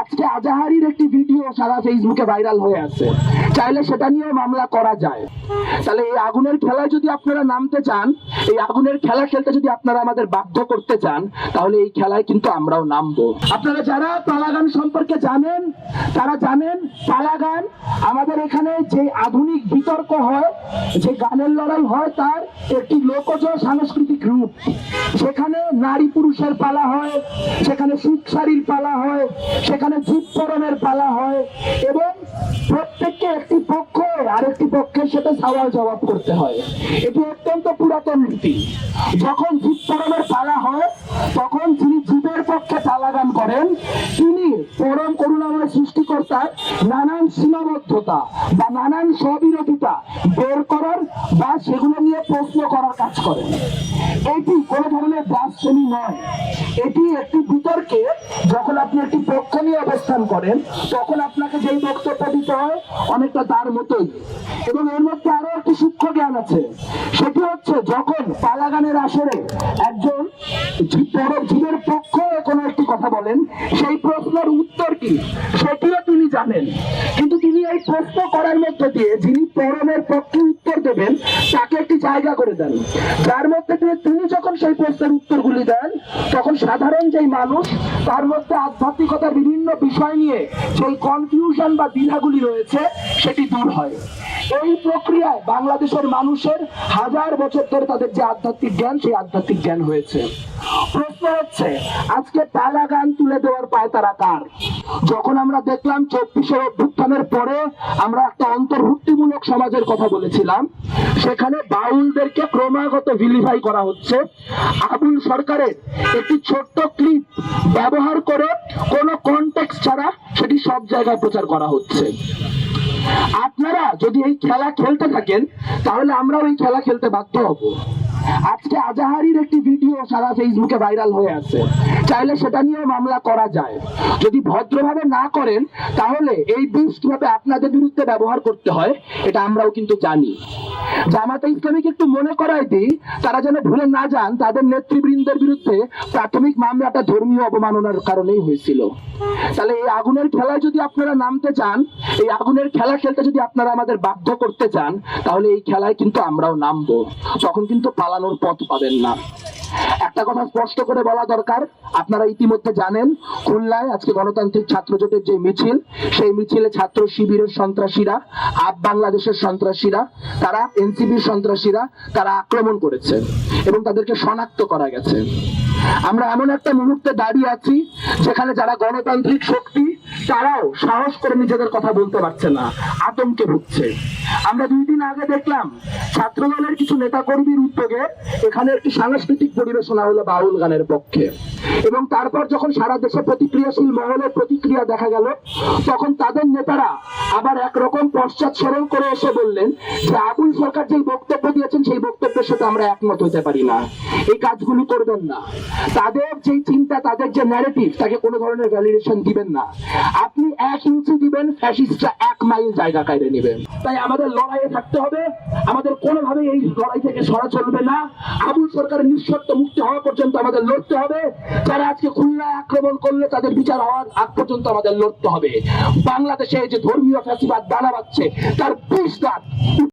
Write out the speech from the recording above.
আজকে আজাহারির একটি ভিডিও সারা ফেসবুকে ভাইরাল হয়ে আছে। চাইলে সেটা নিয়েও মামলা করা যায়। তাহলে এই আগুনের খেলায় যদি আপনারা নামতে চান, এই আগুনের খেলা খেলতে যদি আপনারা আমাদের বাধ্য করতে চান, তাহলে এই খেলায় কিন্তু আমরাও নামবো। আপনারা যারা পালাগান সম্পর্কে জানেন, তারা জানেন, পালাগান আমাদের এখানে যে আধুনিক বিতর্ক হয়, যে গানের লড়াই হয়, তার একটি লোকজ সাংস্কৃতিক রূপ। সেখানে নারী পুরুষের পালা হয়, সেখানে সুখ শাড়ির পালা হয়, সেখানে জীব পরনের পালা হয় এবং প্রত্যেককে একটি পক্ষ আরেকটি পক্ষের সাথে সওয়াল জবাব করতে হয়। এটি অত্যন্ত পুরাতন রীতি যখন জীব পরনের পালা হয়, তখন যিনি জীবের পক্ষে তালাগান করেন, তিনি পরম করুণাময় নানান সীমাবদ্ধতা বা নানান স্ববিরোধিতা বের করার বা সেগুলো নিয়ে প্রশ্ন করার কাজ করেন এটি কোনো ধরনের ব্লাসফেমি নয়। এটি একটি বিতর্কে যখন আপনি একটি পক্ষ নিয়ে অবস্থান করেন, তখন আপনাকে যেই বক্তব্য দিতে হয় অনেকটা তার মতোই। এবং এর মধ্যে আরও একটি সূক্ষ্ম জ্ঞান আছে। সেটি হচ্ছে যখন পালাগানের আসরে একজন বড় জীবের পক্ষ কোনো কথা বলেন, সেই প্রশ্নের উত্তর কি? সেটিও তিনি জানেন। কিন্তু তিনি এই প্রশ্ন করার মধ্যে দিয়ে যিনি পরমের পক্ষে উত্তর দেবেন, তাকে একটি জায়গা করে দেন। যার মধ্যে দিয়ে তিনি যখন সেই প্রশ্নের উত্তরগুলি দেন, তখন সাধারণ যেই মানুষ, তার মধ্যে আধ্যাত্মিকতার বিভিন্ন বিষয় নিয়ে সেই কনফিউশন বা দ্বিধাগুলি রয়েছে, সেটি দূর হয়। এই প্রক্রিয়ায় বাংলাদেশের মানুষের হাজার বছর ধরে তাদের যে আধ্যাত্মিক জ্ঞান, সেই আধ্যাত্মিক জ্ঞান হয়েছে। প্রশ্ন হচ্ছে, আজকে পালা গান তুলে দেওয়ার পায় তারা কার? যখন আমরা দেখলাম চব্বিশের অভ্যুত্থানের পরে আমরা একটা অন্তর্ভুক্তিমূলক সমাজের কথা বলেছিলাম, সেখানে বাউলদেরকে ক্রমাগত ভিলিফাই করা হচ্ছে। আবুল সরকারের একটি ছোট্ট ক্লিপ ব্যবহার করে কোনো কনটেক্সট ছাড়া সেটি সব জায়গায় প্রচার করা হচ্ছে। আপনারা যদি এই খেলা খেলতে থাকেন, তাহলে আমরাও এই খেলা খেলতে বাধ্য হব। আজকে আজাহারির একটি ভিডিও সারা ফেসবুকে ভাইরাল হয়ে আছে। চাইলে সেটা নিয়েও মামলা করা যায়। যদি ভদ্রভাবে না করেন, তাহলে এই বিষ কীভাবে আপনাদের বিরুদ্ধে ব্যবহার করতে হয়, এটা আমরাও কিন্তু জানি। জামাতে ইসলামীকে একটু মনে করাই দিই, তারা যেন ভুলে না যান, তাদের নেতৃবৃন্দের বিরুদ্ধে প্রাথমিক মামলাটা ধর্মীয় অবমাননার কারণেই হয়েছিল। তাহলে এই আগুনের খেলায় যদি আপনারা নামতে চান, এই আগুনের খেলা খেলতে যদি আপনারা আমাদের বাধ্য করতে চান, তাহলে এই খেলায় কিন্তু আমরাও নামবো। তখন কিন্তু পালানোর পথ পাবেন না। একটা কথা স্পষ্ট করে বলা দরকার, আপনারা ইতিমধ্যে জানেন, খুলনায় আজকে গণতান্ত্রিক ছাত্র জোটের যে মিছিল, সেই মিছিলে ছাত্র শিবিরের সন্ত্রাসীরা, আপ বাংলাদেশের সন্ত্রাসীরা, তারা এনসিবির সন্ত্রাসীরা, তারা আক্রমণ করেছে এবং তাদেরকে শনাক্ত করা গেছে। আমরা এমন একটা মুহূর্তে দাঁড়িয়ে আছি, যেখানে যারা গণতান্ত্রিক শক্তি, তারাও সাহস করে নিজেদের কথা বলতে পারছে না, আতঙ্কে ভুগছে। আমরা দুই দিন আগে দেখলাম ছাত্র দলের কিছু নেতা কর্মীর উদ্যোগে এখানে একটি সাংস্কৃতিক পরিবেশনা হলো বাউল গানের পক্ষে। এবং তারপর যখন সারা দেশে প্রতিক্রিয়াশীল মহলের প্রতিক্রিয়া দেখা গেল, তখন তাদের নেতারা আবার একরকম পশ্চাৎ সরল করে এসে বললেন যে আবুল সরকার যেই বক্তব্য দিয়েছেন, সেই বক্তব্যের সাথে আমরা একমত হতে পারি না। এই কাজগুলি করবেন না। তাদের যে চিন্তা, তাদের যে ন্যারেটিভ তাকে কোনো ধরনের ভ্যালিডেশন দিবেন না। আপনি এক ইঞ্চি দিবেন ফ্যাসিস্টরা এক মাইল জায়গা কায়রে নেবেন। তাই আমাদের লড়াইয়ে থাকতে হবে। আমাদের কোনোভাবে এই লড়াই থেকে সরা চলবে না। আবুল সরকারের নিঃশর্ত মুক্তি হওয়া পর্যন্ত আমাদের লড়তে হবে। যারা আজকে খুলনা আক্রমণ করলে, তাদের বিচার হওয়ার আগ পর্যন্ত আমাদের লড়তে হবে। বাংলাদেশে যে ধর্মীয় ফ্যাসিবাদ দানা তার বিষ দাঁত